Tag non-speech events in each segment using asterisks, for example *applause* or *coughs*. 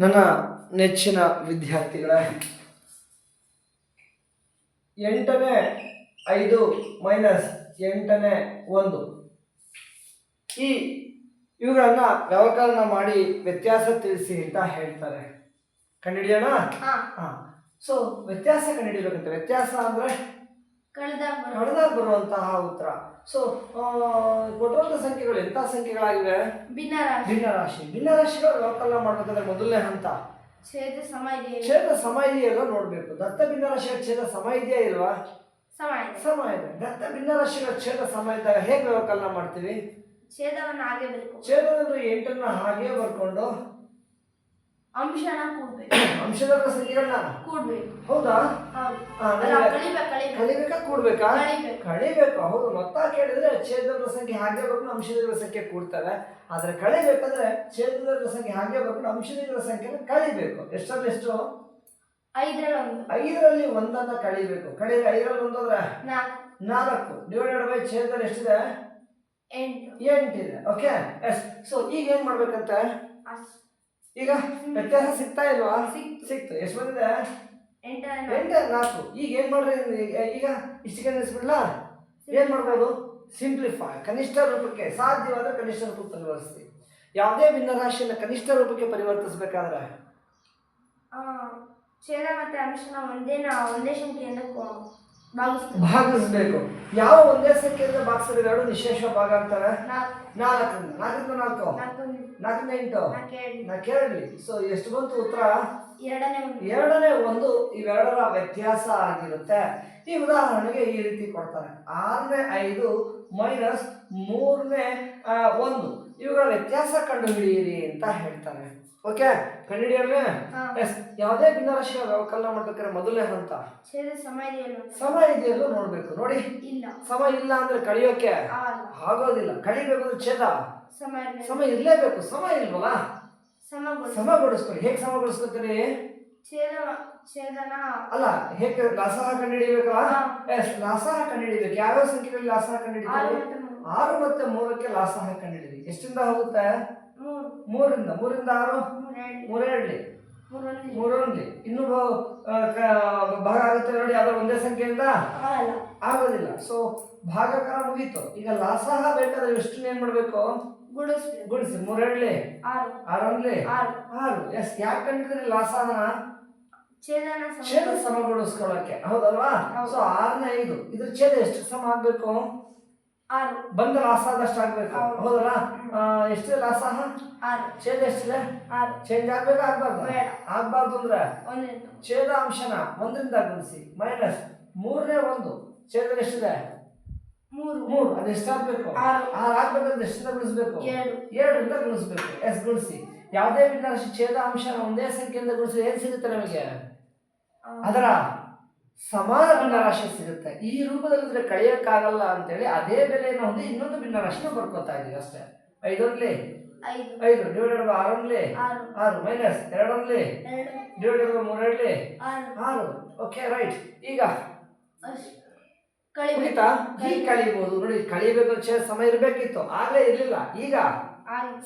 ನನ್ನ ನೆಚ್ಚಿನ ವಿದ್ಯಾರ್ಥಿಗಳ ಎಂಟನೇ ಐದು ಮೈನಸ್ ಎಂಟನೇ ಒಂದು. ಈ ಇವುಗಳನ್ನು ವ್ಯವಕಲನ ಮಾಡಿ ವ್ಯತ್ಯಾಸ ತಿಳಿಸಿ ಅಂತ ಹೇಳ್ತಾರೆ. ಕಂಡಿಡಿಯೋಣ ಹಾಂ. ಹಾ. ಸೊ ವ್ಯತ್ಯಾಸ ಕಂಡುಹಿಡಿಬೇಕಂತ ವ್ಯತ್ಯಾಸ ಅಂದ್ರೆ ಕಳೆದಾಗ ಬರೋ ಬರುವಂತಹ ಉತ್ತರ. ಸೊ ಕೊಟ್ಟಿರುವಂತಹ ಸಂಖ್ಯೆಗಳು ಎಂತ ಸಂಖ್ಯೆಗಳಾಗಿವೆ? ಭಿನ್ನರಾಶಿ. ಭಿನ್ನರಾಶಿಗಳು ಲೋಕಲ್ಲ ಮಾಡ್ಬೇಕಂದ್ರೆ ಮೊದಲನೇ ಹಂತ. ಛೇದ ಸಮಯ ಛೇದ ಸಮ ಇದೆಯಲ್ಲ ನೋಡ್ಬೇಕು. ದತ್ತ ಭಿನ್ನರಾಶಿಯ ಛೇದ ಸಮಯ ಇದೆಯಾ ಇಲ್ವಾ? ಸಮಯ ಇದೆ ಸಮ ಇದೆ ದತ್ತ ಭಿನ್ನರಾಶಿಗಳ ಛೇದ ಸಮಯ ಇದ್ದಾಗ ಹೇಗೆ ಲೋಕಲ್ಲ ಮಾಡ್ತೀವಿ? ಛೇದವನ್ನು ಹಾಗೆ ಛೇದವನ್ನು ಎಂಟನ್ನ ಹಾಗೆ ಬರ್ಕೊಂಡು ಅಂಶನ ಕೂಡ್ಬೇಕು. *coughs* ಅಂಶದ ಸಂಖ್ಯೆಗಳನ್ನ ಕೂಡ್ಬೇಕು. ಹೌದಾ? ಕಲಿಬೇಕಾ? ಕೂಡ್ಬೇಕಾ? ಕಳಿಬೇಕು ಹೌದು ಮೊತ್ತ ಕೇಳಿದ್ರೆ ಛೇದದ ಸಂಖ್ಯೆ ಹಾಗೆ ಬರ್ಕೊಂಡು ಅಂಶದ ಸಂಖ್ಯೆ ಕೂಡ್ತಾರೆ. ಆದ್ರೆ ಕಳಿಬೇಕಂದ್ರೆ ಛೇದದ ಸಂಖ್ಯೆ ಹಾಗೆ ಬರ್ಕೊಂಡು ಅಂಶದ ಸಂಖ್ಯೆನ ಕಳಿಬೇಕು ಎಷ್ಟರಲ್ಲಿ ಎಷ್ಟು? ಐದರಲ್ಲಿ ಒಂದು. ಐದರಲ್ಲಿ ಒಂದನ್ನ ಕಳಿಬೇಕು ಕಳಿದ್ರೆ ಐದರಲ್ಲಿ ಒಂದಂದ್ರೆ ನಾಲ್ಕು. ಡಿವೈಡೆಡ್ ಬೈ ಛೇದದಲ್ಲಿ ಎಷ್ಟಿದೆ? ಎಂಟು. ಎಂಟಿದೆ. ಓಕೆ? ಎಸ್. ಸೊ ಈಗ ಏನ್ ಮಾಡ್ಬೇಕಂತ. ಈಗ ವ್ಯತ್ಯಾಸ ಸಿಗ್ತಾ ಇಲ್ವಾ? ಸಿಕ್ತು. ಎಷ್ಟು ಬಂದಿದೆ? ಎಂಟ ನಾಲ್ಕು. ಈಗ ಏನ್ ಮಾಡ್ರಿ ಈಗ- ಇಷ್ಟಕ್ಕೆ ಇಷ್ಟಿಗೆ ಏನು ಮಾಡ್ಬೋದು? ಸಿಂಪ್ಲಿಫೈ ಕನಿಷ್ಠ ರೂಪಕ್ಕೆ ಸಾಧ್ಯವಾದ್ರೆ ಕನಿಷ್ಠ ರೂಪಕ್ಕೆ ಪರಿವರ್ತಿಸಿ. ಯಾವುದೇ ಭಿನ್ನರಾಶಿಯನ್ನು ಕನಿಷ್ಠ ರೂಪಕ್ಕೆ ಪರಿವರ್ತಿಸಬೇಕಾದ್ರೆ? ಛೇದ ಮತ್ತು ಅಂಶನ ಒಂದೇನ ಒಂದೇ ಸಂಖ್ಯೆಯಿಂದ ಭಾಗಿಸ್ಬೇಕು ಭಾಗಿಸ್ಬೇಕು ಯಾವ ಒಂದೇ ಸಂಖ್ಯೆಯಿಂದ ಭಾಗಿಸಿದ್ರೆ ಎರಡು ನಿಶೇಷ ಭಾಗ ಅಂತಾರೆ ನಾಲ್ಕು. ನಾಲ್ಕರಿಂದ. ನಾಲ್ಕರಿಂದ ನಾಲ್ಕು? ನಾಲ್ಕು ನಾಲ್ಕರಿಂದ ಎಂಟು? ನಾ ಕೇಳಲಿ. ಸೊ ಎಷ್ಟು ಬಂತು ಉತ್ತರ? ಎರಡನೇ ಒಂದು. ಎರಡನೇ ಒಂದು ಇವೆರಡರ ವ್ಯತ್ಯಾಸ ಆಗಿರುತ್ತೆ. ಈ ಉದಾಹರಣೆಗೆ ಈ ರೀತಿ ಕೊಡ್ತಾರೆ. ಆರನೇ ಐದು ಮೈನಸ್ ಮೂರನೇ ಒಂದು. ಇವುಗಳ ವ್ಯತ್ಯಾಸ ಕಂಡುಹಿಡಿಯಿರಿ ಅಂತ ಹೇಳ್ತಾರೆ. ಓಕೆ ಕಂಡುಹಿಡಿಯೋಣ ಹಾ. ಎಸ್ ಯಾವುದೇ ಭಿನ್ನರಾಶಿ ಅವಕಲನ ಮಾಡ್ಬೇಕಾದ್ರೆ ಮೊದಲೇ ಹಂತ ಸಮ ಇದೆಯಲ್ಲ? ನೋಡ್ಬೇಕು ನೋಡಿ. ಇಲ್ಲ. ಸಮ ಇಲ್ಲ ಅಂದ್ರೆ ಕಳಿಯೋಕೆ ಆಗೋದಿಲ್ಲ. ಕಳಿಬೇಕು ಅಂದ್ರೆ ಛೇದ ಸಮ ಇರಲೇಬೇಕು. ಸಮ ಇಲ್ವಲ್ಲ? ಸಮ ಸಮಗೊಳಿಸ್ಕೊಳ್ಳಿ ಹೇಗೆ ಸಮಗೊಳಿಸ್ಕೊತೀರಿ ಬಡಿಸ್ಕೊತೀರಿ ಅಲ್ಲ ಹೇಗೆ ಲಾಸಹ ಕಂಡುಹಿಡಿಬೇಕಲ್ಲ. ಎಸ್ ಲಾಸಹ ಕಂಡುಹಿಡಿಬೇಕು ಯಾವ್ಯಾವ ಸಂಖ್ಯೆಗಳಲ್ಲಿ ಲಾಸಹ ಮೂರು. ಆರು ಮತ್ತೆ ಮೂರಕ್ಕೆ ಲಾಸಹ ಕಂಡುಹಿಡಿದಿ ಎಷ್ಟಿಂದ ಹೋಗುತ್ತೆ? ಮೂರಿಂದ ಮೂರಿಂದ ಆರು? ಮೂರೇಳಿ ಮೂರೊಂದಿ ಮೂರೊಂದ್ಲಿ ಇನ್ನೂ ಭಾಗ ಆಗುತ್ತೆ ನೋಡಿ ಅದರ ಒಂದೇ ಸಂಖ್ಯೆಯಿಂದ? ಆಗೋದಿಲ್ಲ. ಸೊ ಭಾಗಕಾರ ಮುಗೀತು. ಈಗ ಲಾಸಹ ಬೇಕಾದ್ರೆ ಎಷ್ಟು ಏನ್ ಮಾಡ್ಬೇಕು? ಗುಡಿಸಿ ಗುಡಿಸಿ ಮೂರೇಳಿ ಆರು. ಆರೊಂದ್ಲಿ ಆರು. ಎಸ್ ಯಾಕೆ ಕಂಡಿದ್ರಿ ಲಾಸಹನ? ಛೇದ ಸಮಗೊಳಿಸ್ಕೊಳ್ಳಕ್ಕೆ. ಹೌದಲ್ವಾ? ಹೌದು. ಸೊ ಆರನೇ ಐದು. ಇದ್ರ ಛೇದ ಎಷ್ಟು? ಸಮ ಆಗ್ಬೇಕು? ಆರು. ಬಂದ ಲಾಸಾದಷ್ಟು ಆಗ್ಬೇಕು. ಹೌದು. ಹೌದಲ್ಲ? ಆ, ಲಾಸ್ ಲಾಸಾಹ ಆರು. ಛೇದ ಎಷ್ಟಿದೆ ಆರು. ಚೇಂಜ್ ಆಗ್ಬೇಕು ಆಗ್ಬಾರ್ದು? ಬೇಡ. ಆಗ್ಬಾರ್ದು ಅಂದ್ರೆ? ಒಂದೆಂಟು ಛೇದ ಅಂಶನ ಒಂದರಿಂದ ಗುಣಿಸಿ. ಮೈನಸ್ ಮೂರನೇ ಒಂದು. ಛೇದ ಎಷ್ಟಿದೆ ಮೂರು. ಮೂರು. ಅದು ಎಷ್ಟಾಗ್ಬೇಕು ಆರು. ಆರು ಆಗ್ಬೇಕಂದ್ರೆ ಎಷ್ಟಿಂದ ಗುಣಿಸ್ಬೇಕು? ಎರಡು ಏಳರಿಂದ ಗುಣಿಸ್ಬೇಕು. ಎಸ್ ಗುಣಿಸಿ. ಯಾವುದೇ ವಿಧಾನ ಛೇದ ಅಂಶನ ಒಂದೇ ಸಂಖ್ಯೆಯಿಂದ ಗುಣಿಸಿದ್ರೆ ಏನ್ ಸಿಗುತ್ತೆ ನಮಗೆ? ಅದರ ಸಮಾನ ಭಿನ್ನರಾಶಿ ಸಿಗುತ್ತೆ. ಈ ರೂಪದಲ್ಲಿದ್ರೆ ಕಳೆಯಕ್ಕಾಗಲ್ಲ ಅಂತೇಳಿ ಅದೇ ಬೆಲೆಯನ್ನು ಹೊಂದಿ ಇನ್ನೊಂದು ಭಿನ್ನರಾಶಿನ ಬರ್ಕೋತಾ ಇದೀವಿ ಅಷ್ಟೇ. ಐದೊಂದ್ಲಿ? ಐದು. ಡಿವೈಡೆಡ್ ಬೈ ಆರೊಂದ್ಲಿ? ಆರು. ಆರು. ಮೈನಸ್ ಎರಡೊಂದ್ಲಿ? ಎರಡು. ಡಿವೈಡೆಡ್ ಬೈ ಮೂರೆರಡ್ಲಿ ಆರು. Okay right. ಈಗ ಮುಗಿತಾ? ಹೀಗೆ ಕಳಿಬಹುದು ನೋಡಿ ಕಳಿಬೇಕು ಛೇದ ಸಮಯ ಇರಬೇಕಿತ್ತು. ಆಗ್ಲೇ ಇರಲಿಲ್ಲ. ಈಗ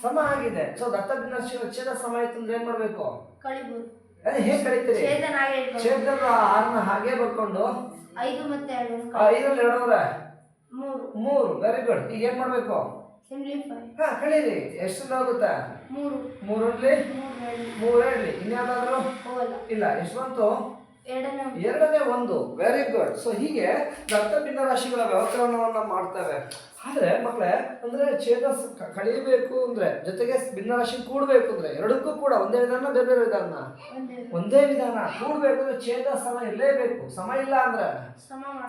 ಸಮ ಆಗಿದೆ. ಸೊ ದತ್ತ ಭಿನ್ನರಾಶಿ ಛೇದ ಸಮಯ ಇತ್ತು ಅಂದ್ರೆ ಏನ್ ಮಾಡ್ಬೇಕು? ಕಳಿಬೋದು. ಅದೇ ಹೇಗೆ ಛೇದನ ಹಾಗೆ ಇಟ್ಕೊಂಡು ಛೇದದ ಆರನ್ನ ಹಾಗೆ ಬರ್ಕೊಂಡು. ಐದು ಮತ್ತೆ ಎರಡು. ಆ, ಐದರಲ್ಲಿ ಎರಡೂವರೆ? ಮೂರು. ಮೂರು. ವೆರಿ ಗುಡ್ ಈಗ ಏನ್ ಮಾಡ್ಬೇಕು? ಸಿಂಪ್ಲಿಫೈ ಹಾ ಕಳೀರಿ. ಎಷ್ಟು ಮೂರು. ಮೂರಲ್ಲಿ ಮೂರು ಹೇಳಿ ಮೂರೇಳಿ ಇನ್ಯಾವುದಾದ್ರು? ಹೋಗಲ್ಲ. ಇಲ್ಲ ಎಷ್ಟು ಬಂತು ಎರಡನೇ ಒಂದು. ವೆರಿ ಗುಡ್ ಸೊ ಹೀಗೆ ದತ್ತ ಭಿನ್ನ ರಾಶಿಗಳ ವ್ಯವಕರಣವನ್ನು ಮಾಡ್ತೇವೆ. ಆದ್ರೆ ಮಕ್ಕಳೇ ಅಂದ್ರೆ ಛೇದ ಕಳೀಬೇಕು ಅಂದ್ರೆ ಜೊತೆಗೆ ಭಿನ್ನ ರಾಶಿ ಕೂಡ್ಬೇಕು ಅಂದ್ರೆ ಎರಡಕ್ಕೂ ಕೂಡ ಒಂದೇ ವಿಧಾನ ಬೇರೆ ಬೇರೆ ವಿಧಾನ? ಒಂದೇ ವಿಧಾನ. ಕೂಡಬೇಕು ಅಂದ್ರೆ ಛೇದ ಸಮ ಇರಲೇಬೇಕು ಸಮ ಇಲ್ಲ ಅಂದ್ರೆ?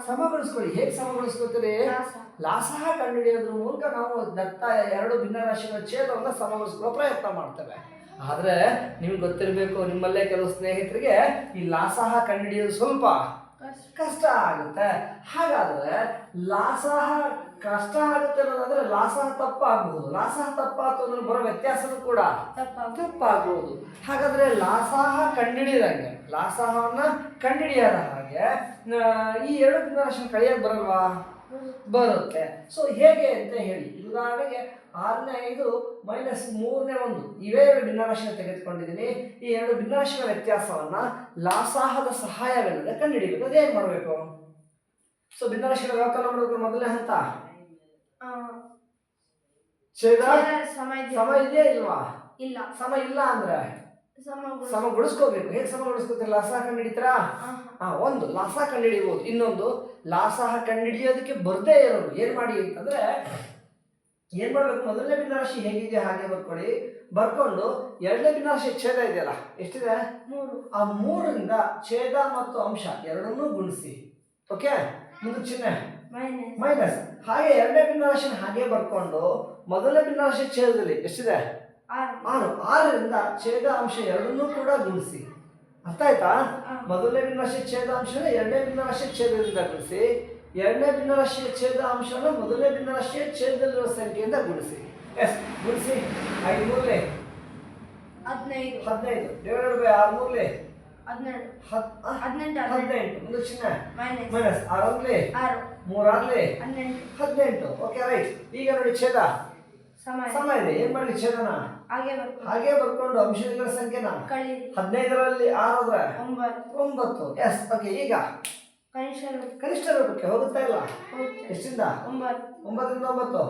ಸಮಗೊಳಿಸ್ಕೊಳ್ಳಿ. ಹೇಗೆ ಸಮಗೊಳಿಸ್ಕೊತೀರಿ? ಲಾಸ. ಲಾಸಹ ಕಂಡುಹಿಡಿಯೋದ್ರ ಮೂಲಕ ನಾವು ದತ್ತ ಎರಡು ಭಿನ್ನರಾಶಿಗಳ ಛೇದವನ್ನು ಸಮಗೊಳಿಸ್ಕೊಳ್ಳೋ ಪ್ರಯತ್ನ ಮಾಡ್ತೇವೆ. ಆದ್ರೆ ನಿಮ್ಗೆ ಗೊತ್ತಿರಬೇಕು ನಿಮ್ಮಲ್ಲೇ ಕೆಲವು ಸ್ನೇಹಿತರಿಗೆ ಈ ಲಾಸಾಹ ಕಂಡುಹಿಡಿಯೋದು ಸ್ವಲ್ಪ ಕಷ್ಟ. ಆಗುತ್ತೆ. ಹಾಗಾದ್ರೆ ಲಾಸಾಹ ಕಷ್ಟ ಆಗುತ್ತೆ ಅನ್ನೋದಾದ್ರೆ ಲಾಸಹ ತಪ್ಪಾಗಬಹುದು ಲಾಸಹ ತಪ್ಪಾತು ಅಂದ್ರೆ ಬರೋ ವ್ಯತ್ಯಾಸನೂ ಕೂಡ ತಪ್ಪಾಗಬಹುದು ಹಾಗಾದ್ರೆ ಲಾಸಹ ಕಂಡಿಡಿದಂಗೆ ಲಾಸಾಹವನ್ನ ಕಂಡಿಡಿಯದ ಹಾಗೆ ಈ ಎರಡು ಭಿನ್ನರಾಶಿ ಕಳೆಯಕ್ಕೆ ಬರಲ್ವಾ? ಬರುತ್ತೆ. ಸೊ ಹೇಗೆ ಅಂತ ಹೇಳಿ ಉದಾಹರಣೆಗೆ ಆರನೇ ಐದು ಮೈನಸ್ ಮೂರನೇ ಒಂದು. ಇವೇ ಎರಡು ಭಿನ್ನರಾಶಿನ ತೆಗೆದುಕೊಂಡಿದ್ದೀನಿ. ಈ ಎರಡು ಭಿನ್ನರಾಶಿಗಳ ವ್ಯತ್ಯಾಸವನ್ನ ಲಾಸಾಹದ ಸಹಾಯವಿಲ್ಲದೆ ಕಂಡುಹಿಡಿಯಬೇಕು. ಅದೇನು ಮಾಡಬೇಕು? ಸೊ ಭಿನ್ನರಾಶಿಗಳ ವ್ಯಾಕರಣ ಮಾಡಬೇಕು ಮೊದಲನೇ ಹಂತ ಆ, ಛೇದ? ಛೇದ ಸಮ ಇದೆಯಾ? ಸಮ ಇಲ್ವಾ? ಇಲ್ಲ. ಸಮ ಇಲ್ಲ ಅಂದ್ರೆ? ಸಮ ಸಮಗೊಳಿಸ್ಕೋಬೇಕು. ಹೇಗೆ ಸಮಗೊಳಿಸ್ಕೋತೀರಿ? ಲಾಸ ಕಂಡು ಹಿಡಿತೀರಾ ಆ ಒಂದು ಲಾಸ ಕಂಡುಹಿಡಿಯಬಹುದು ಇನ್ನೊಂದು ಲಾಸಾಹ ಕಂಡುಹಿಡಿಯೋದಕ್ಕೆ ಬರದೇ ಇರೋದು ಏನ್ ಮಾಡಿ ಅಂತಂದ್ರೆ ಏನ್ ಮಾಡ್ಬೇಕು? ಮೊದಲನೇ ಭಿನ್ನರಾಶಿ ಹೇಗಿದೆ? ಹಾಗೆ ಬರ್ಕೊಳ್ಳಿ. ಬರ್ಕೊಂಡು ಎರಡನೇ ಭಿನ್ನರಾಶಿ ಛೇದ ಇದೆಯಲ್ಲ ಎಷ್ಟಿದೆ? ಮೂರು. ಆ ಮೂರರಿಂದ ಛೇದ ಮತ್ತು ಅಂಶ ಎರಡನ್ನೂ ಗುಣಿಸಿ. ಓಕೆ ಮುಂದೆ ಚಿಹ್ನೆ. ಮೈನಸ್. ಹಾಗೆ ಎರಡನೇ ಭಿನ್ನರಾಶಿನ ಹಾಗೆ ಬರ್ಕೊಂಡು ಮೊದಲನೇ ಭಿನ್ನರಾಶಿ ಛೇದದಲ್ಲಿ ಎಷ್ಟಿದೆ? ಆರು. ಆರು. ಆರರಿಂದ ಛೇದ ಅಂಶ ಎರಡನ್ನೂ ಕೂಡ ಗುಣಿಸಿ. ಅರ್ಥ ಆಯ್ತಾ. ಮೊದಲನೇ ಭಿನ್ನರಾಶಿ ಛೇದ ಅಂಶ ಎರಡನೇ ಭಿನ್ನರಾಶಿ ಛೇದದಿಂದ ಗುಣಿಸಿ. ಎರಡನೇ ಭಿನ್ನರಾಶಿಯ ಛೇದ ಅಂಶವನ್ನು ಮೊದಲನೇ ಭಿನ್ನರಾಶಿಯ ಛೇದದಲ್ಲಿರುವ ಸಂಖ್ಯೆಯಿಂದ ಗುಣಿಸಿ. ಎಸ್ ಗುಣಿಸಿ. ಐದು ಮೂರಲೆ ಹದಿನೈದು. ಹದಿನೈದು. ಡಿವೈಡೆಡ್ ಬೈ ಆರು ಮೂರಲೆ ಹದಿನೆಂಟು ಹದಿನೆಂಟು. ಒಂದು ಚಿನ್ನ. ಮೈನಸ್. ಮೈನಸ್ ಆರಲ್ಲಿ ಆರು. ಮೂರಾರ್ಲಿ ಹದಿನೆಂಟು. ಹದಿನೆಂಟು. Okay right. ಈಗ ನೋಡಿ ಛೇದ. ಸಮ ಇದೆ. ಇದೆ. ಏನ್ ಮಾಡ್ಲಿ ಛೇದನ? ಹಾಗೆ ಬರ್ಕೊಂಡು. ಹಾಗೆ ಬರ್ಕೊಂಡು ಅಂಶಗಳ ಸಂಖ್ಯೆನ? ಹದಿನೈದರಲ್ಲಿ ಆರು ಒಂಬತ್ತು. ಎಸ್ ಓಕೆ ಈಗ. ಕನಿಷ್ಠ ರೂಪ ಕನಿಷ್ಠ ರೂಪಕ್ಕೆ ಹೋಗುತ್ತಾ ಇಲ್ಲ. ಎಷ್ಟಿಂದ? ಒಂಬತ್ತು. ಒಂಬತ್ತರಿಂದ ಒಂಬತ್ತು?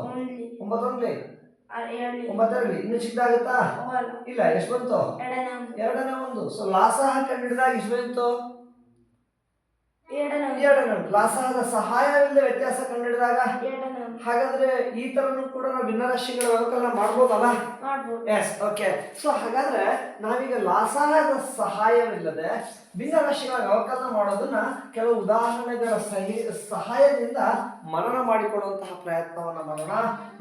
ಒಂಬತ್ತೊಂದ್ಲಿ? ಒಂಬತ್ತರಲ್ಲಿ. ಇನ್ನು ಚಿಕ್ಕದಾಗುತ್ತಾ ಇಲ್ಲ ಎಷ್ಟು ಬಂತು? ಎರಡನೇ ಒಂದು. ಸೊ ಲಾಸಹ ಕಂಡಿಡಿದಾಗ ಎಷ್ಟು ಬಂತು? ಎರಡನೇ ಒಂದು ಸಹಾಯವಿಲ್ಲದೆ ವ್ಯತ್ಯಾಸ ಕಂಡಿಡಿದಾಗ ಹಾಗಾದ್ರೆ ಈ ತರನು ಕೂಡ ನಾವು ಭಿನ್ನರಾಶಿಗಳ ವ್ಯವಕಲನ ಮಾಡ್ಬೋದಲ್ಲ? ಮಾಡ್ಬೋದು. ಎಸ್ ಓಕೆ ಸೊ ಹಾಗಾದ್ರೆ ನಾವೀಗ ಲಾಸಾಹದ ಸಹಾಯವಿಲ್ಲದೆ ಭಿನ್ನರಾಶಿಗಳ ವ್ಯವಕಲನ ಮಾಡೋದನ್ನ ಕೆಲವು ಉದಾಹರಣೆಗಳ ಸಹಿ ಸಹಾಯದಿಂದ ಮನನ ಮಾಡಿಕೊಡುವಂತಹ ಪ್ರಯತ್ನವನ್ನ ಮಾಡೋಣ.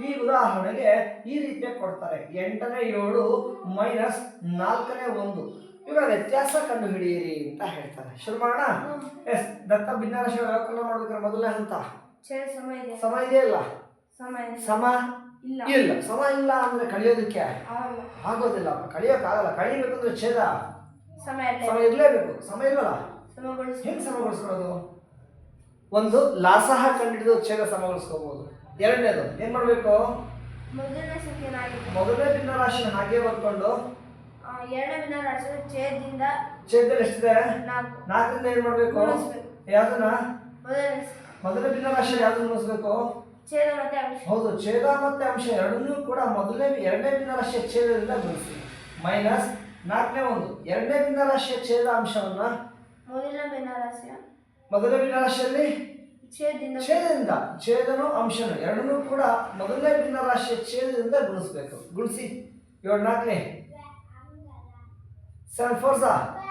ಈ ಉದಾಹರಣೆಗೆ ಈ ರೀತಿಯಾಗಿ ಕೊಡ್ತಾರೆ. ಎಂಟನೇ ಏಳು ಮೈನಸ್ ನಾಲ್ಕನೇ ಒಂದು. ಇವುಗಳ ವ್ಯತ್ಯಾಸ ಕಂಡು ಹಿಡಿಯಿರಿ ಅಂತ ಹೇಳ್ತಾರೆ. ಶುರು ಮಾಡೋಣ ಎಸ್ ದತ್ತ ಭಿನ್ನರಾಶಿಗಳ ವ್ಯವಕಲನ ಮಾಡ್ಬೇಕಾದ್ರೆ ಮೊದಲನೇ ಹಂತ ಸಮಯ ಸಮ ಇದೆ. ಇದೆಯಲ್ಲ ಸಮ ಇಲ್ಲ. ಇಲ್ಲ. ಸಮ ಇಲ್ಲ ಅಂದ್ರೆ ಕಳಿಯೋದಕ್ಕೆ ಆಗೋದಿಲ್ಲ. ಕಳಿಯೋಕ್ಕಾಗಲ್ಲ. ಕಳಿಬೇಕಂದ್ರೆ ಛೇದ. ಸಮಯ ಇಲ್ಲ. ಸಮಯ ಇರಲೇಬೇಕು. ಸಮ ಇಲ್ವಲ್ಲ? ಸಮಗೊಳಿಸಿ ಹೆಂಗ್ ಸಮಗೊಳಿಸ್ಕೊಳ್ಳೋದು? ಒಂದು ಲಾಸಹ ಕಂಡಿಡಿದು ಛೇದ ಸಮಗೊಳಿಸ್ಕೋಬಹುದು ಎರಡನೇದು ಏನ್ ಮಾಡ್ಬೇಕು? ಮೊದಲನೇ ಭಿನ್ನರಾಶಿ ಹಾಗೆ ಬರ್ಕೊಂಡು ಎರಡನೇ ವಿನಾರ ರಾಶಿ ಛೇದದಿಂದ ಛೇದದಲ್ಲಿ ಎಷ್ಟಿದೆ? ನಾಲ್ಕು. ನಾಲ್ಕರಿಂದ ಏನ್ ಮಾಡ್ಬೇಕು? ಗುಣಿಸ್ಬೇಕು. ಯಾವ್ದನ್ನ? ಮೊದಲನೇ ಮೊದಲನೇ ಭಿನ್ನರಾಶಿ ಯಾವ್ದನ್ನ ಉಳಿಸ್ಬೇಕು ಛೇದ ಮತ್ತೆ ಅಂಶ. ಹೌದು ಛೇದ ಮತ್ತೆ ಅಂಶ ಎರಡನ್ನೂ ಕೂಡ ಮೊದಲನೇ ಎರಡನೇ ಭಿನ್ನರಾಶಿಯ ಛೇದದಿಂದ ಗುಣಿಸಿ. ಮೈನಸ್ ನಾಲ್ಕನೇ ಒಂದು. ಎರಡನೇ ಭಿನ್ನರಾಶಿಯ ಛೇದ ಅಂಶವನ್ನ? ಮೊದಲನೇ ದಿನ ಮೊದಲ ಭಿನ್ನರಾಶಿಯಲ್ಲಿ ಛೇದದಿಂದ. ಛೇದದಿಂದ. ಛೇದನು ಅಂಶನು ಎರಡನ್ನೂ ಕೂಡ ಮೊದಲನೇ ಭಿನ್ನರಾಶಿಯ ಛೇದದಿಂದ ಗುಣಿಸ್ಬೇಕು. ಗುಣಿಸಿ. ಏಳು ನಾಲ್ಕನೇ. Seven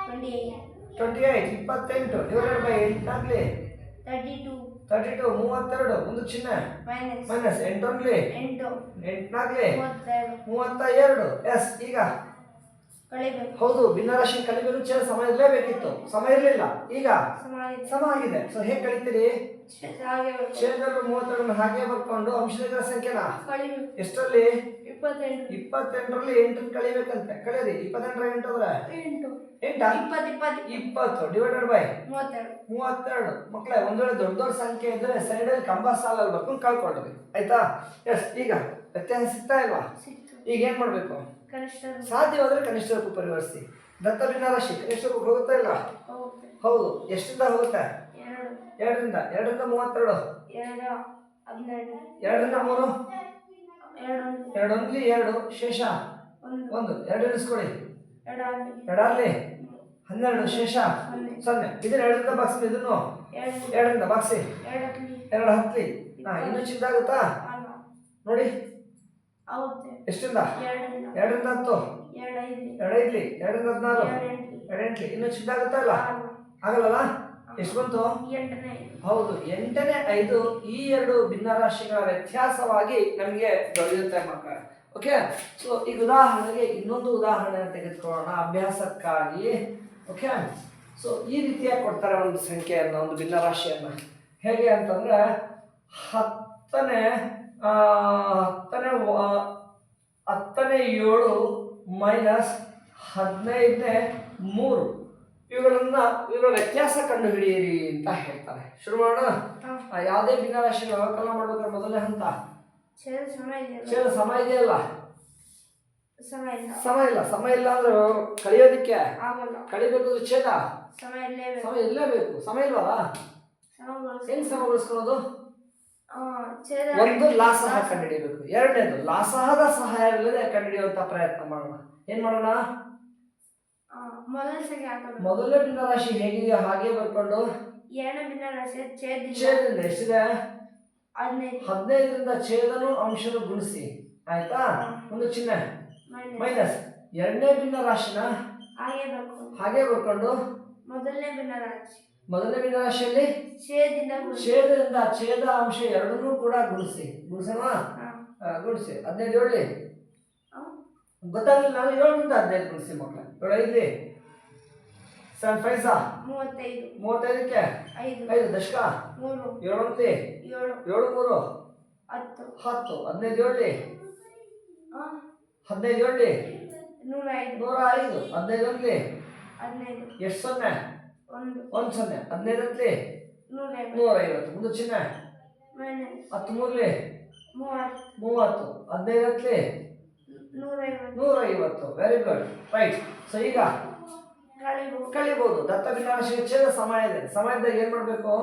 twenty eight twenty eight ಇಪ್ಪತ್ತೆಂಟು ಡಿವೈಡೆಡ್ ಬೈ ಎಂಟು ನಾಲ್ಕಲಿ ತರ್ಟಿ ಟು ಮೂವತ್ತೆರಡು ಒಂದು ಚಿನ್ನ? ಮೈನಸ್ ಮೈನಸ್ ಎಂಟೊಂದ್ಲಿ ಎಂಟು. ಎಂಟು ನಾಲ್ಕಲಿ ಮೂವತ್ತೆರಡು. ಮೂವತ್ತ ಎರಡು ಎಸ್ ಈಗ ಹೌದು ಭಿನ್ನರಾಶಿ ಕಲಿಬೇಕು ಚೇರ ಸಮಯ ಇರಲೇಬೇಕಿತ್ತು. ಸಮಯ ಇರಲಿಲ್ಲ. ಈಗ? ಸಮ ಆಗಿದೆ. ಸೊ ಹೇಗೆ ಕಲಿತೀರಿ. ಛೇದಗಳು ಮೂವತ್ತೆರಡನ್ನು ಹಾಗೆ ಬರ್ಕೊಂಡು ಅಂಶದ ಸಂಖ್ಯೆನ? ಎಷ್ಟರಲ್ಲಿ? ಇಪ್ಪತ್ತೆಂಟು. ಇಪ್ಪತ್ತೆಂಟರಲ್ಲಿ ಎಂಟು ಕಳಿಬೇಕಂತೆ. ಕಳೀರಿ ಇಪ್ಪತ್ತೆಂಟರ ಎಂಟು ಅಂದ್ರೆ ಎಂಟು. ಎಂಟ? ಇಪ್ಪತ್ತು ಇಪ್ಪತ್ತು. ಇಪ್ಪತ್ತು ಡಿವೈಡೆಡ್ ಬೈ ಮೂವತ್ತೆರಡು. ಮೂವತ್ತೆರಡು. ಮಕ್ಕಳೇ ಒಂದು ವೇಳೆ ದೊಡ್ಡ ದೊಡ್ಡ ಸಂಖ್ಯೆ ಇದ್ರೆ ಸೈಡಲ್ಲಿ ಕಂಬ ಸಾಲಲ್ಲಿ ಬರ್ಕೊಂಡು ಕಳ್ಕೊಳ್ರಿ ಆಯ್ತಾ? ಎಸ್ ಈಗ ವ್ಯತ್ಯಾಸ ಸಿಗ್ತಾ ಇಲ್ವಾ? ಈಗ ಏನ್ ಮಾಡ್ಬೇಕು? ಸಾಧ್ಯವಾದ್ರೆ ಕನಿಷ್ಠ ರೂಪ ಪರಿವರ್ತಿಸಿ ದತ್ತ ಭಿನ್ನರಾಶಿ ಕನಿಷ್ಠ ರೂಪ ಹೋಗುತ್ತಾ ಇಲ್ಲ? ಹೌದು. ಎಷ್ಟಿಂದ ಹೋಗುತ್ತೆ? ಎರಡು. ಎರಡರಿಂದ. ಎರಡರಿಂದ ಮೂವತ್ತೆರಡು? ಎರಡರಿಂದ ಮೂರು? ಎರಡು ಒಂದ್ಲಿ ಎರಡು ಶೇಷ. ಒಂದು. ಎರಡು ಇಳಿಸ್ಕೊಳ್ಳಿ ಎರಡು ಆರು ಎರಡಲ್ಲಿ ಹನ್ನೆರಡು ಶೇಷ. ಸೊನ್ನೆ. ಇದನ್ನ ಎರಡರಿಂದ ಬಾಕ್ಸಿ ಇದನ್ನು? ಎರಡು ಎರಡರಿಂದ ಬಾಕ್ಸಿ. ಎರಡು ಹತ್ಲಿ. ಹಾ ಇನ್ನೂ ಚಿಂತಾಗುತ್ತಾ ಆಗುತ್ತಾ? ನೋಡಿ. ಎಷ್ಟಿಂದ? ಎರಡರಿಂದ. ಹತ್ತು. ಎರಡು ಐದು ಎರಡು ಐದ್ಲಿ ಎರಡರಿಂದ ಹದಿನಾರು. ಎರಡೆಂಟ್ಲಿ. ಎಂಟು ಎರಡು ಎಂಟ್ಲಿ ಇನ್ನೂ ಚಿಂತಾಗುತ್ತಾ ಇಲ್ಲ ಆಗಲ್ಲ ಎಷ್ಟು ಬಂತು ಎಂಟನೇ ಹೌದು ಎಂಟನೇ ಐದು ಈ ಎರಡು ಭಿನ್ನರಾಶಿಗಳ ವ್ಯತ್ಯಾಸವಾಗಿ ನಮಗೆ ದೊರೆಯುತ್ತೆ ಮಕ್ಕಳ. ಓಕೆ ಸೊ ಈಗ ಉದಾಹರಣೆಗೆ ಇನ್ನೊಂದು ಉದಾಹರಣೆ ತೆಗೆದುಕೊಳ್ಳೋಣ ಅಭ್ಯಾಸಕ್ಕಾಗಿ. ಓಕೆ ಸೊ ಈ ರೀತಿಯಾಗಿ ಕೊಡ್ತಾರೆ ಒಂದು ಸಂಖ್ಯೆಯನ್ನು ಒಂದು ಭಿನ್ನರಾಶಿಯನ್ನು. ಹೇಗೆ ಅಂತಂದ್ರೆ ಹತ್ತನೇ ಹತ್ತನೇ ಹತ್ತನೇ ಏಳು ಮೈನಸ್ ಹದಿನೈದನೇ ಮೂರು. ಇವುಗಳನ್ನ ಇವರ ವ್ಯತ್ಯಾಸ ಕಂಡು ಹಿಡಿಯಿರಿ ಅಂತ ಹೇಳ್ತಾರೆ. ಶುರು ಮಾಡೋಣ ಯಾವುದೇ ಭಿನ್ನರಾಶಿಗಳ ಅವಕಲನ ಮಾಡ್ಬೇಕಾದ್ರೆ ಮೊದಲನೇ ಹಂತ ಛೇದ ಸಮಯ ಇದೆಯಲ್ಲ. ಸಮ ಸಮಯ ಇಲ್ಲ. ಸಮಯ ಇಲ್ಲ. ಸಮ ಇಲ್ಲ ಅಂದ್ರೆ ಕಳಿಯೋದಕ್ಕೆ ಆಗಲ್ಲ. ಕಳಿಬೇಕು ಛೇದ. ಸಮಯ ಇರಲೇಬೇಕು ಸಮ ಇರಲೇಬೇಕು ಸಮ ಇಲ್ವಲ್ಲ ಏನ್ ಹೆಂಗ್ ಸಮಗೊಳಿಸ್ಕೊಳ್ಳೋದು ಒಂದು ಲಾಸಹ. ಕಂಡುಹಿಡಿಯಬೇಕು. ಎರಡನೇದು ಲಾಸಹದ ಸಹಾಯವಿಲ್ಲದೆ ಕಂಡುಹಿಡಿಯುವಂತ ಪ್ರಯತ್ನ ಮಾಡೋಣ. ಏನ್ ಮಾಡೋಣ? ಮೊದಲ ಸಂಖ್ಯೆ ಹಾಕೋದು. ಮೊದಲನೇ ಭಿನ್ನರಾಶಿ ಹೇಗಿದೆಯೋ ಹಾಗೆ ಬರ್ಕೊಂಡು ಎರಡನೇ ಭಿನ್ನ ರಾಶಿ ಛೇದಿಂದ ಛೇದದಿಂದ ಎಷ್ಟಿದೆ? ಹದಿನೈದು. ಹದಿನೈದರಿಂದ ಛೇದನು ಅಂಶನು ಗುಣಿಸಿ. ಆಯ್ತಾ? ಒಂದು ಚಿಹ್ನೆ ಮೈನಸ್. ಎರಡನೇ ಭಿನ್ನ ರಾಶಿನ ಹಾಗೆ ಬರ್ಕೊಂಡು ಹಾಗೆ ಬರ್ಕೊಂಡು ಮೊದಲನೇ ಭಿನ್ನ ರಾಶಿ ಮೊದಲನೇ ಭಿನ್ನ ರಾಶಿಯಲ್ಲಿ ಛೇದಿಂದ. ಛೇದದಿಂದ ಛೇದ ಅಂಶ ಎರಡನ್ನೂ ಕೂಡ ಗುಣಿಸಿ. ಗುಣಿಸೋಣ ಗುಣಿಸಿ. ಹದಿನೈದು ಆ, ಗೊತ್ತಾಗಲಿಲ್ಲ ನಾನು ಏಳರಿಂದ ಹದಿನೈದು ಗುಣಿಸಿ ಮಕ್ಕಳ. ಏಳು ಸರ್ ಫೈಸ? ಮೂವತ್ತೈದು. ಮೂವತ್ತೈದಕ್ಕೆ? ಐದು. ಐದು ದಶಕ? ಮೂರು. ಏಳು ಏಳು. ಏಳು ಮೂರು? ಹತ್ತು. ಹತ್ತು. ಹದಿನೈದು ಹೇಳಿ ಆ, ಹದಿನೈದು ಹೇಳಿ ನೂರ ಐದು ನೂರ ಐದು. ಹದಿನೈದು ಒಂದ್ಲಿ ಹದಿನೈದು. ಎಷ್ಟು ಸೊನ್ನೆ? ಒಂದು. ಒಂದು ಸೊನ್ನೆ. ಹದಿನೈದು ಹತ್ಲಿ? ನೂರ ಐವತ್ತು ಮುಂದೆ ಚಿನ್ನ? ಹತ್ತು ಮೂರ್ಲಿ? ಮೂವತ್ತು. ಮೂವತ್ತು. ಹದಿನೈದು ನೂರ ಐವತ್ತು ವೆರಿ ಗುಡ್ ರೈಟ್ ಸೊ ಈಗ ಕಳಿಬಹುದು ದತ್ತ ವಿನಾಶ ಛೇದ ಸಮಯ ಇದೆ ಸಮಯದಾಗ ಏನ್ ಮಾಡ್ಬೇಕು?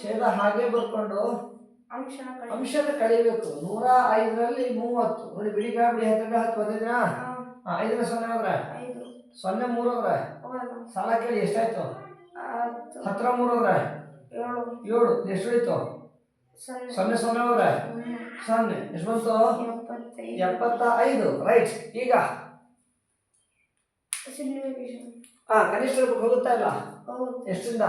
ಛೇದ ಹಾಗೆ ಬರ್ಕೊಂಡು ಅಂಶನ ಅಂಶ ಅಂಶನ ಕಳಿಬೇಕು ನೂರ ಐದರಲ್ಲಿ ಮೂವತ್ತು. ನೋಡಿ ಬಿಳಿ ಬಿಡಿ ಹತ್ತಿರ ಹತ್ತು ಬಂದಿದ್ರ ಐದರ ಸೊನ್ನೆ ಹೋದ್ರೆ ಸೊನ್ನೆ ಮೂರು ಹೋದ್ರೆ ಸಾಲ ಕೇಳಿ ಎಷ್ಟಾಯ್ತು? ಹತ್ರ ಮೂರು ಹೋದ್ರೆ ಏಳು. ಎಷ್ಟು ಉಳಿತು ಸೊನ್ನೆ. ಸೊನ್ನೆ ಅವ್ರ ಸೊನ್ನೆ. ಎಷ್ಟು ಬಂತು? ಎಪ್ಪತ್ತ ಐದು ರೈಟ್ ಈಗ? ಹಾ ಕನಿಷ್ಠ ರೂಪಕ್ಕೆ ಹೋಗುತ್ತಾ ಇಲ್ಲ? ಎಷ್ಟರಿಂದ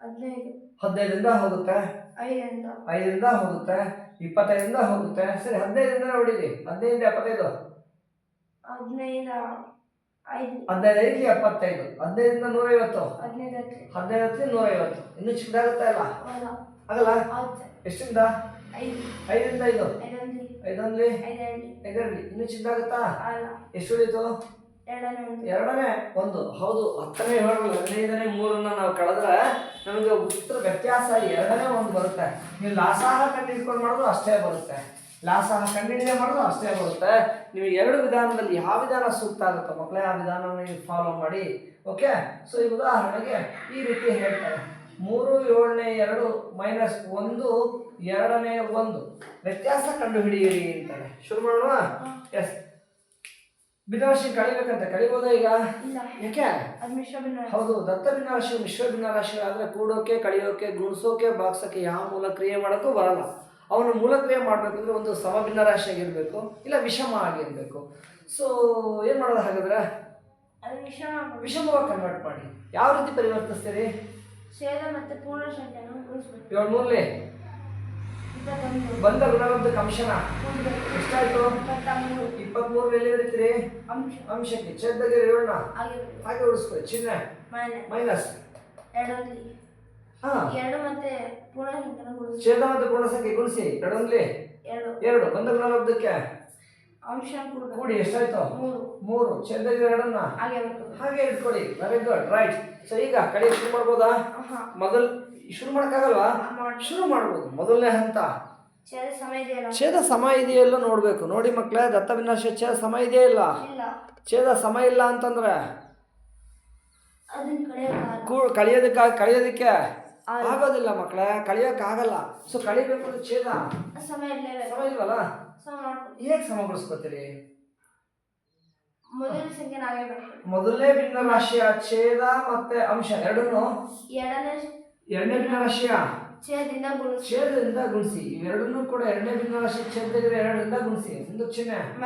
ಹದಿನೈದು. ಹದಿನೈದರಿಂದ ಹೋಗುತ್ತೆ? ಐದರಿಂದ. ಹೋಗುತ್ತೆ ಇಪ್ಪತ್ತೈದರಿಂದ ಹೋಗುತ್ತೆ. ಸರಿ ಹದಿನೈದರಿಂದ ನೋಡಿರಿ. ಹದಿನೈದರಿಂದ ಎಪ್ಪತ್ತೈದು? ಹದಿನೈದು ಐದು. ಹದಿನೈದು ಐದು ಎಪ್ಪತ್ತೈದು. ಹದಿನೈದರಿಂದ ನೂರೈವತ್ತು? ಹದಿನೈದು ಹತ್ತು. ಹದಿನೈದು ಹತ್ತು ನೂರೈವತ್ತು. ಇನ್ನೂ ಚಿಕ್ಕದಾಗುತ್ತಾ ಇಲ್ಲ? ಆಗಲ್ಲ? ಐದು. ಐದರಿಂದ ಐದು? ಐದೊಂದ್ಲಿ? ಐದರಲ್ಲಿ. ಇನ್ನೂ ಅಲ್ಲ. ಎಷ್ಟು ಉಳಿತು ಎರಡನೇ ಒಂದು. ಹೌದು ಹತ್ತನೇ ಏಳು ಹದಿನೈದನೇ ಮೂರನ್ನ ನಾವು ಕಳೆದ್ರೆ ನಮಗೆ ಉತ್ತರ ವ್ಯತ್ಯಾಸ ಎರಡನೇ ಒಂದು ಬರುತ್ತೆ. ನೀವು ಲಾಸಾಹ ಕಂಡು ಹಿಡ್ಕೊಂಡು ಮಾಡೋದು ಅಷ್ಟೇ ಬರುತ್ತೆ. ಲಾಸಾಹ ಕಂಡಿಡಿದೇ ಮಾಡಿದ್ರು ಅಷ್ಟೇ ಬರುತ್ತೆ. ನೀವು ಎರಡು ವಿಧಾನದಲ್ಲಿ ಯಾವ ವಿಧಾನ ಸೂಕ್ತ ಆಗುತ್ತೋ ಮಕ್ಕಳೇ? ಆ ವಿಧಾನವನ್ನು ನೀವು ಫಾಲೋ ಮಾಡಿ. ಓಕೆ ಸೊ ಈ ಉದಾಹರಣೆಗೆ ಈ ರೀತಿ ಹೇಳ್ತಾರೆ. ಮೂರು ಏಳನೇ ಎರಡು ಮೈನಸ್ ಒಂದು ಎರಡನೇ ಒಂದು. ವ್ಯತ್ಯಾಸ ಕಂಡು ಹಿಡಿಯಿರಿ ಅಂತಾರೆ. ಶುರು ಮಾಡೋಣ? ಎಸ್ ಭಿನ್ನರಾಶಿ ಕಳಿಬೇಕಂತ. ಕಳಿಬೋದ ಈಗ? ಯಾಕೆ? ಹೌದು ದತ್ತ ಭಿನ್ನರಾಶಿ ಮಿಶ್ರ ಭಿನ್ನರಾಶಿ ಆದ್ರೆ ಕೂಡೋಕೆ ಕಳಿಯೋಕೆ ಗುಣಿಸೋಕೆ ಬಾಗ್ಸೋಕೆ ಯಾವ ಮೂಲ ಕ್ರಿಯೆ ಮಾಡೋಕ್ಕೂ ಬರಲ್ಲ. ಅವನು ಮೂಲ ಕ್ರಿಯೆ ಮಾಡ್ಬೇಕಂದ್ರೆ ಒಂದು ಸಮ ಭಿನ್ನರಾಶಿ ಆಗಿರ್ಬೇಕು ಇಲ್ಲ ವಿಷಮ ಆಗಿರಬೇಕು. ಸೊ ಏನು ಮಾಡೋದು ಹಾಗಾದ್ರೆ? ವಿಷಮವಾಗಿ ಕನ್ವರ್ಟ್ ಮಾಡಿ. ಯಾವ ರೀತಿ ಪರಿವರ್ತಿಸ್ತೀರಿ? ಛೇದ ಮತ್ತೆ ಪೂರ್ಣ ಸಂಖ್ಯೆಯನ್ನು ಗುಣಿಸ್ಬೇಕು. ಬಂದ ಗುಣಲಬ್ಧ ಅಂಶನ ಎಷ್ಟಾಯ್ತು? ಇಪ್ಪತ್ ಮೂರು ಎಲ್ಲಿ ಬರೀತೀರಿ? ಅಂಶ. ಅಂಶಕ್ಕೆ. ಛೇದದಲ್ಲಿ ಆಗಿರ್ಬೇಕು ಹಾಗೆ. ಉಳಿಸ್ಕೊಳ್ಳಿ ಚಿಹ್ನೆ ಮೈನಸ್. ಎರಡು ಮತ್ತೆ ಛೇದ ಮತ್ತು ಪೂರ್ಣ ಸಂಖ್ಯೆ ಗುಣಿಸಿ. ಎರಡೊಂದ್ಲಿ? ಎರಡು. ಬಂದ ಗುಣಲಬ್ಧಕ್ಕೆ ಅಂಶ ಕೂಡಿ ಎಷ್ಟಾಯ್ತು? ಮೂರು. ಛೇದದಲ್ಲಿ ಎರಡನ್ನ ಹಾಗೆ ಹಾಗೆ ಇಟ್ಕೊಳ್ಳಿ ವೆರಿ ಗುಡ್ ರೈಟ್ ಸೊ ಈಗ ಕಡೆ ಮಾಡ್ಬೋದಾ? ಮೊದಲ್ ಶುರು ಮಾಡಕ್ಕಾಗಲ್ವಾ? ಮಾಡಿ ಶುರು ಮಾಡ್ಬೋದು. ಮೊದಲನೇ ಹಂತ. ಛೇದ ಸಮಯ ಇದೆಯಲ್ಲ? ಛೇದ ಸಮಯ ಇದೆಯಲ್ಲ ನೋಡ್ಬೇಕು. ನೋಡಿ ಮಕ್ಕಳೇ ದತ್ತ ವಿನಾಶ ಛೇದ ಸಮ ಇದೆಯೇ ಇಲ್ಲ? ಇಲ್ಲ. ಛೇದ ಸಮ ಇಲ್ಲ ಅಂತಂದ್ರೆ? ಕಳಿಯೋದಕ್ಕೆ ಕಳಿಯೋದಕ್ಕೆ ಆಗೋದಿಲ್ಲ ಮಕ್ಕಳೇ ಕಳಿಯೋಕೆ ಆಗಲ್ಲ. ಸೊ ಕಳಿಬೇಕು ಅಂದ್ರೆ ಛೇದ ಸಮಯ ಸಮ ಇಲ್ವಲ್ಲ? ಸಮ ಹೇಗೆ ಸಮಗೊಳಿಸ್ಕೊತೀರಿ ಮೊದಲನೇ ಭಿನ್ನ ರಾಶಿಯ ಛೇದ ಮತ್ತೆ ಅಂಶ ಎರಡನ್ನು? ಎರಡನೇ ಎರಡನೇ ಭಿನ್ನರಾಶಿಯ? ಛೇದದಿಂದ ಗುಣಿಸಿ. ಛೇದದಿಂದ ಗುಣಿಸಿ. ಇವೆರಡನ್ನೂ ಕೂಡ ಎರಡನೇ ಭಿನ್ನರಾಶಿ ಛೇದದಲ್ಲಿ ಎರಡರಿಂದ ಗುಣಿಸಿ. ಒಂದು ಚಿಹ್ನೆ?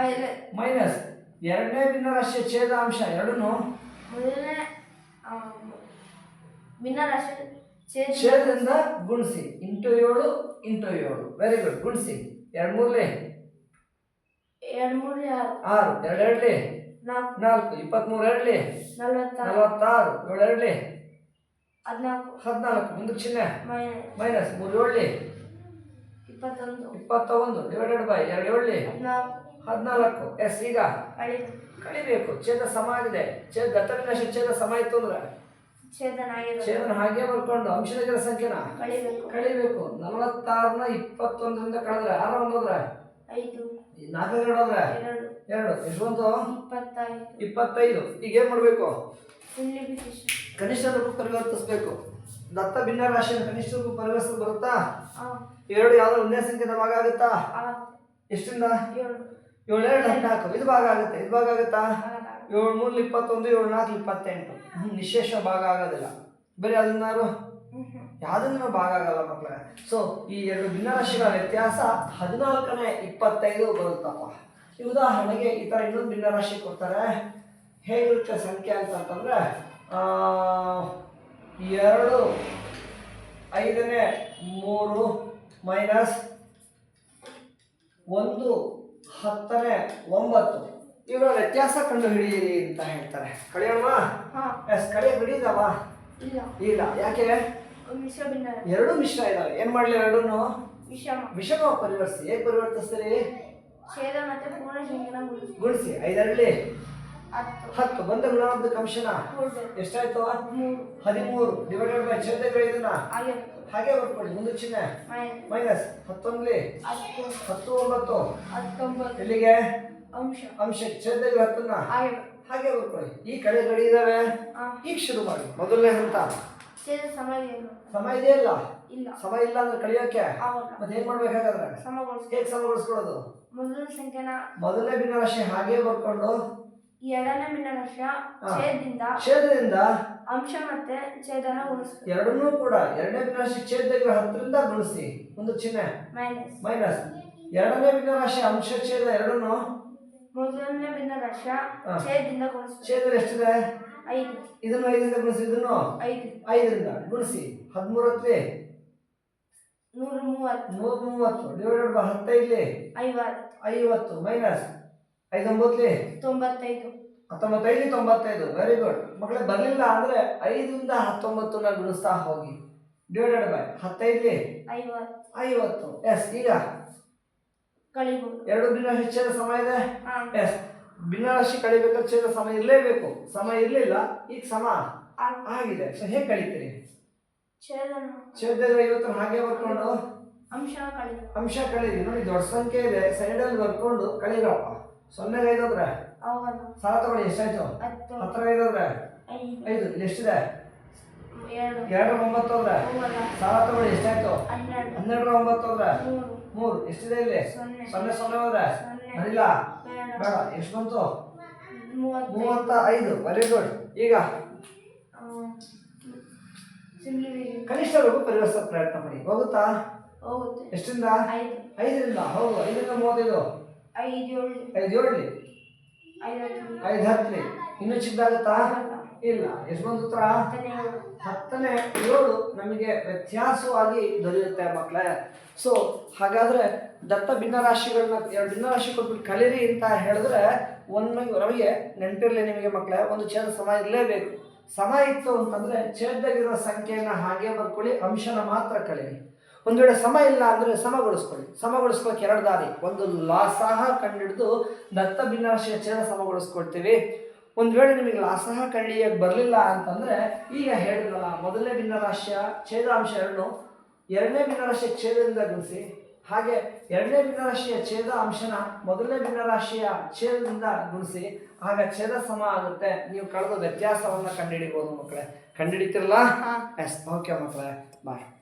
ಮೈನಸ್. ಎರಡನೇ ಭಿನ್ನರಾಶಿಯ ಛೇದ ಅಂಶ ಎರಡನ್ನು ಛೇದದಿಂದ ಗುಣಿಸಿ. ಇಂಟು ಏಳು ಇಂಟು ಏಳು. ವೆರಿ ಗುಡ್ ಗುಣಿಸಿ. ಎರಡು ಮೂರ್ಲಿ? ಎರಡು ಆರು. ಆರು. ಎರಡೆರಡ್ಲಿ ನಾಲ್ಕು. ಇಪ್ಪತ್ತ್ಮೂರು ಎರಡ್ಲಿ? ನಲವತ್ತಾರು. ನಲವತ್ತಾರು. ಏಳು ಎರಡ್ಲಿ? ಹದಿನಾಲ್ಕು. ಹದಿನಾಲ್ಕು ಮುಂದಕ್ಕೆ ಚಿಹ್ನೆ ಮೈನಸ್. ಮೂರು ಏಳ್ಲಿ ಇಪ್ಪತ್ತೊಂದು. ಇಪ್ಪತ್ತ ಒಂದು ಡಿವೈಡೆಡ್ ಬೈ ಎರಡು ಏಳ್ಲಿ ಹದಿನಾಲ್ಕು. ಎಸ್ ಈಗ. ಕಳಿಬೇಕು. ಕಳಿಬೇಕು. ಛೇದ ಸಮ ಆಗಿದೆ. ಛೇದ ದತ್ತವಿನಾಶ ಛೇದ ಸಮ ಇತ್ತು ಅಂದ್ರೆ. ಛೇದನ ಹಾಗೆ ಛೇದನ ಹಾಗೆ ಬರ್ಕೊಂಡು ಅಂಶದ ಸಂಖ್ಯೆನ? ಕಳಿಬೇಕು. ಕಳಿಬೇಕು. ನಲವತ್ತಾರನ ಇಪ್ಪತ್ತೊಂದರಿಂದ ಕಳೆದ್ರೆ ಆರ ಒಂದ್ರೆ ಐದು. ನಾಲ್ಕು ಎರಡು ಅಂದ್ರೆ ಎರಡು. ಎಷ್ಟು ಬಂತು? ಇಪ್ಪತ್ತೈದು. ಇಪ್ಪತ್ತೈದು. ಈಗ ಏನ್ ಮಾಡ್ಬೇಕು? ಕನಿಷ್ಠ ರೂಪ ಪರಿವರ್ತಿಸ್ಬೇಕು. ದತ್ತ ಭಿನ್ನ ರಾಶಿಯನ್ನು ಕನಿಷ್ಠ ರೂಪ ಪರಿವರ್ತಿಸ್ ಬರುತ್ತಾ? ಎರಡು ಯಾವ್ದು ಒಂದೇ ಸಂಖ್ಯೆದ ಭಾಗ ಆಗುತ್ತಾ? ಎಷ್ಟಿಂದ? ಎಷ್ಟರಿಂದ ಏಳು. ಏಳು ಎರಡು ಹದಿನಾಲ್ಕು ಇದು ಭಾಗ ಆಗುತ್ತೆ. ಇದು ಭಾಗ ಆಗುತ್ತಾ. ಏಳು ಮೂರು ಇಪ್ಪತ್ತೊಂದು ಏಳು ನಾಲ್ಕು ಇಪ್ಪತ್ತೆಂಟು. ನಿಶೇಷ ಭಾಗ ಆಗೋದಿಲ್ಲ. ಬರೀ ಅದನ್ನಾರು. ಯಾವುದನ್ನು ಭಾಗ ಆಗಲ್ಲ ಮಕ್ಕಳೇ ಸೊ ಈ ಎರಡು ಭಿನ್ನರಾಶಿಗಳ ವ್ಯತ್ಯಾಸ ಹದಿನಾಲ್ಕನೇ ಇಪ್ಪತ್ತೈದು ಬರುತ್ತಪ್ಪ. ಈ ಉದಾಹರಣೆಗೆ ಈ ಥರ ಇನ್ನೊಂದು ಭಿನ್ನರಾಶಿ ಕೊಡ್ತಾರೆ. ಹೇಗಿರುತ್ತೆ ಸಂಖ್ಯೆ ಅಂತಂತಂದ್ರೆ ಆ, ಎರಡು ಐದನೇ ಮೂರು ಮೈನಸ್ ಒಂದು ಹತ್ತನೇ ಒಂಬತ್ತು. ಇವರ ವ್ಯತ್ಯಾಸ ಕಂಡು ಹಿಡಿಯಿರಿ ಅಂತ ಹೇಳ್ತಾರೆ. ಕಳೆಯೋಣ? ಎಸ್ ಕಳೆಯ ಹಿಡಿದವ ಇಲ್ಲ. ಯಾಕೆ? ಎರಡು ಮಿಶ್ರ ಇದಾವೆ. ಏನ್ ಮಾಡ್ಲಿ ಎರಡೂ ವಿಷಮ. ಪರಿವರ್ತಿಸಿ ಹೇಗೆ ಪರಿವರ್ತಿಸ್ತೀರಿ? ಗುಣಿಸಿ. ಐದರಲ್ಲಿ? ಹತ್ತು. ಬಂದ ಗುಣಾಬ್ದ ಅಂಶನ ಕೂಡ್ಬೇಕು. ಎಷ್ಟಾಯ್ತು? ಮೂರು. ಹದಿಮೂರು. ಡಿವೈಡೆಡ್ ಬೈ ಛೇದಗಳು ಇದನ್ನ? ಹಾಗೆ. ಬರ್ಕೊಳ್ಳಿ ಮುಂದೆ ಚಿಹ್ನೆ. ಮೈನಸ್. ಹತ್ತೊಂದ್ಲಿ? ಹತ್ತು. ಒಂಬತ್ತು ಇಲ್ಲಿಗೆ ಅಂಶ. ಛೇದಗಳು ಹತ್ತನ್ನ? ಹಾಗೆ. ಹಾಗೆ ಬರ್ಕೊಳ್ಳಿ ಈ ಕಡೆ ಗಡಿ ಇದಾವೆ ಈಗ ಶುರು ಮಾಡಿ. ಮೊದಲನೇ ಹಂತ. ಸಮ ಇದೆಯಲ್ಲ ಇಲ್ಲ. ಸಮ ಇಲ್ಲ ಅಂದ್ರೆ ಕಳಿಯೋಕೆ? ಮತ್ತೆ ಏನ್ ಮಾಡ್ಬೇಕಾಗಾದ್ರೆ ಹೇಗೆ ಸಮಗೊಳಿಸ್ಕೊಳ್ಳೋದು? ಮೊದಲನೇ ಸಂಖ್ಯೆನ ಮೊದಲನೇ ಭಿನ್ನರಾಶಿ ಹಾಗೆ ಬರ್ಕೊಂಡು ಈ ಎರಡನೇ ಭಿನ್ನರಾಶ ಹಾ. ಛೇದದಿಂದ ಛೇದದಿಂದ ಅಂಶ ಮತ್ತೆ ಛೇದನ ಗುಣಿಸ್ಬೇಕು ಎರಡನ್ನೂ ಕೂಡ ಎರಡನೇ ಭಿನ್ನರಾಶಿ ಛೇದಗಳು ಹತ್ತರಿಂದ ಗುಣಿಸಿ. ಒಂದು ಚಿಹ್ನೆ. ಮೈನಸ್. ಮೈನಸ್. ಎರಡನೇ ಭಿನ್ನರಾಶಿ ಅಂಶ ಛೇದ ಎರಡನ್ನು? ಮೊದಲನೇ ಮಿನರಶ ಹಾ. ಛೇದದಿಂದ ಗುಣಿಸಿ ಛೇದ ಎಷ್ಟಿದೆ? ಐದು. ಇದನ್ನು ಐದರಿಂದ ಗುಣಿಸಿ ಇದನ್ನು? ಐದು. ಐದರಿಂದ. ಗುಣಿಸಿ. ಹದಿಮೂರತ್ಲಿ ನೂರ ಮೂವತ್ತು ನೂರ ಮೂವತ್ತು ಡಿವೈಡೆಡ್ ಬೈ ಹತ್ತೈದ್ಲಿ ಐವತ್ತು. ಐವತ್ತು. ಮೈನಸ್. ಐದೊಂಬತ್ಲಿ ತೊಂಬತ್ತೈದು. ಹತ್ತೊಂಬತ್ತೈದು ತೊಂಬತ್ತೈದು. ವೆರಿ ಗುಡ್ ಮಕ್ಕಳೇ ಬರಲಿಲ್ಲ ಅಂದ್ರೆ ಐದರಿಂದ ಹತ್ತೊಂಬತ್ತನ್ನ ಗುಣಿಸ್ತಾ ಹೋಗಿ. ಡಿವೈಡೆಡ್ ಬೈ ಹತ್ತೈದ್ಲಿ? ಐವತ್ತು. ಐವತ್ತು. ಎಸ್ ಈಗ? ಎರಡು ದಿನ ಛೇದ ಸಮಯ ಇದೆ? ಎಸ್ ಭಿನ್ನರಾಶಿ ಕಳಿಬೇಕಾದ್ರೆ ಛೇದ ಸಮಯ ಇರಲೇಬೇಕು. ಸಮಯ ಇರಲಿಲ್ಲ ಈಗ ಸಮ ಆಗಿದೆ. ಸೊ ಹೇಗೆ ಕಳಿತೀರಿ? ಛೇದನ. ಇವತ್ತು ಐವತ್ತನ್ನು ಹಾಗೆ ಬರ್ಕೊಂಡು? ಅಂಶ ಕಳಿ ಅಂಶ ಕಳೀರಿ. ನೋಡಿ ದೊಡ್ಡ ಸಂಖ್ಯೆ ಇದೆ. ಸೈಡಲ್ಲಿ ಬರ್ಕೊಂಡು ಕಳೀರಪ್ಪ ಸೊನ್ನೆಗೆ ಐದು ಸಾಲ ತಗೊಳ್ಳಿ ಎಷ್ಟಾಯ್ತು? ಹತ್ರ ಹತ್ತರ ಐದು. ಐದು ಐದು ಇಲ್ಲಿ ಎಷ್ಟಿದೆ? ಎರಡು. ಒಂಬತ್ತು ಹೋದ್ರೆ? ಅವಲ್ಲ ಸಾಲ ತಗೊಳ್ಳಿ ಎಷ್ಟಾಯ್ತು? ಹನ್ನೆರಡು. ಹನ್ನೆರಡರ ಒಂಬತ್ತು ಹೋದ್ರೆ? ಮೂರು. ಎಷ್ಟಿದೆ ಇಲ್ಲಿ? ಸೊನ್ನೆ. ಸೊನ್ನೆ ಹೋದ್ರೆ? ಸೊನ್ನೆ. ಬರಿಲ್ಲ ಬೇಡ. ಎಷ್ಟು ಬಂತು? ಮೂವತ್ತ ಐದು ವೆರಿ ಗುಡ್ ಈಗ? ಕನಿಷ್ಠ ರೂಪ ಪರಿವರ್ತಿಸೋ ಪ್ರಯತ್ನ ಮಾಡಿ. ಹೋಗುತ್ತಾ? ಎಷ್ಟಿಂದ? ಐದರಿಂದ? ಹೌದು ಐದರಿಂದ ಮೂವತ್ತೈದು. ಐದು ಏಳು ಐದು ಏಳ್ಲಿ ಐದು ಹತ್ತಲಿ ಇನ್ನೂ ಆಗಲ್ಲ. ಇಲ್ಲ. ಎಷ್ಟು ಬಂತು ಉತ್ತರ? ಹತ್ತನೇ ಏಳು. ನಮಗೆ ವ್ಯತ್ಯಾಸವಾಗಿ ದೊರೆಯುತ್ತೆ ಮಕ್ಕಳೇ ಸೊ ಹಾಗಾದ್ರೆ ದತ್ತ ಭಿನ್ನರಾಶಿಗಳನ್ನ ಎರಡು ಭಿನ್ನರಾಶಿ ಕೊಟ್ಬಿಟ್ಟು ಕಲೀರಿ ಅಂತ ಹೇಳಿದ್ರೆ ಒಂದು ನಮಗೆ ನೆನಪಿರಲಿ ನಿಮಗೆ ಮಕ್ಕಳೇ ಒಂದು ಛೇದ ಸಮ ಇರಲೇಬೇಕು. ಸಮ ಇತ್ತು ಅಂತಂದ್ರೆ ಛೇದದಾಗಿರೋ ಸಂಖ್ಯೆಯನ್ನ ಹಾಗೆ ಬರ್ಕೊಳ್ಳಿ ಅಂಶನ ಮಾತ್ರ ಕಳೀರಿ. ಒಂದು ವೇಳೆ ಸಮ ಇಲ್ಲ ಅಂದರೆ ಸಮಗೊಳಿಸ್ಕೊಳ್ಳಿ. ಸಮಗೊಳಿಸ್ಕೊಳ್ಳೋಕೆ ಎರಡು ದಾರಿ. ಒಂದು ಲಾಸಹ ಕಂಡಿಡಿದು ದತ್ತ ಭಿನ್ನರಾಶಿಯ ಛೇದ ಸಮಗೊಳಿಸ್ಕೊಳ್ತೀವಿ. ಒಂದು ವೇಳೆ ನಿಮಗೆ ಲಾಸಹ ಕಂಡಿಡಿಯಕ್ಕೆ ಬರಲಿಲ್ಲ ಅಂತಂದರೆ ಈಗ ಹೇಳಿದ್ರಲ್ಲ ಮೊದಲನೇ ಭಿನ್ನರಾಶಿಯ ಛೇದಾಂಶ ಎರಡು ಎರಡನೇ ಭಿನ್ನರಾಶಿಯ ಛೇದದಿಂದ ಗುಣಿಸಿ. ಹಾಗೆ ಎರಡನೇ ಭಿನ್ನರಾಶಿಯ ಛೇದ ಅಂಶನ ಮೊದಲನೇ ಭಿನ್ನರಾಶಿಯ ಛೇದದಿಂದ ಗುಣಿಸಿ. ಆಗ ಛೇದ ಸಮ ಆಗುತ್ತೆ. ನೀವು ಕಳೆದ ವ್ಯತ್ಯಾಸವನ್ನು ಕಂಡುಹಿಡಿಬೋದು ಮಕ್ಕಳೇ. ಕಂಡುಹಿಡಿತಿರಲ್ಲ? ಎಸ್ ಓಕೆ ಮಕ್ಕಳೇ. ಬಾಯ್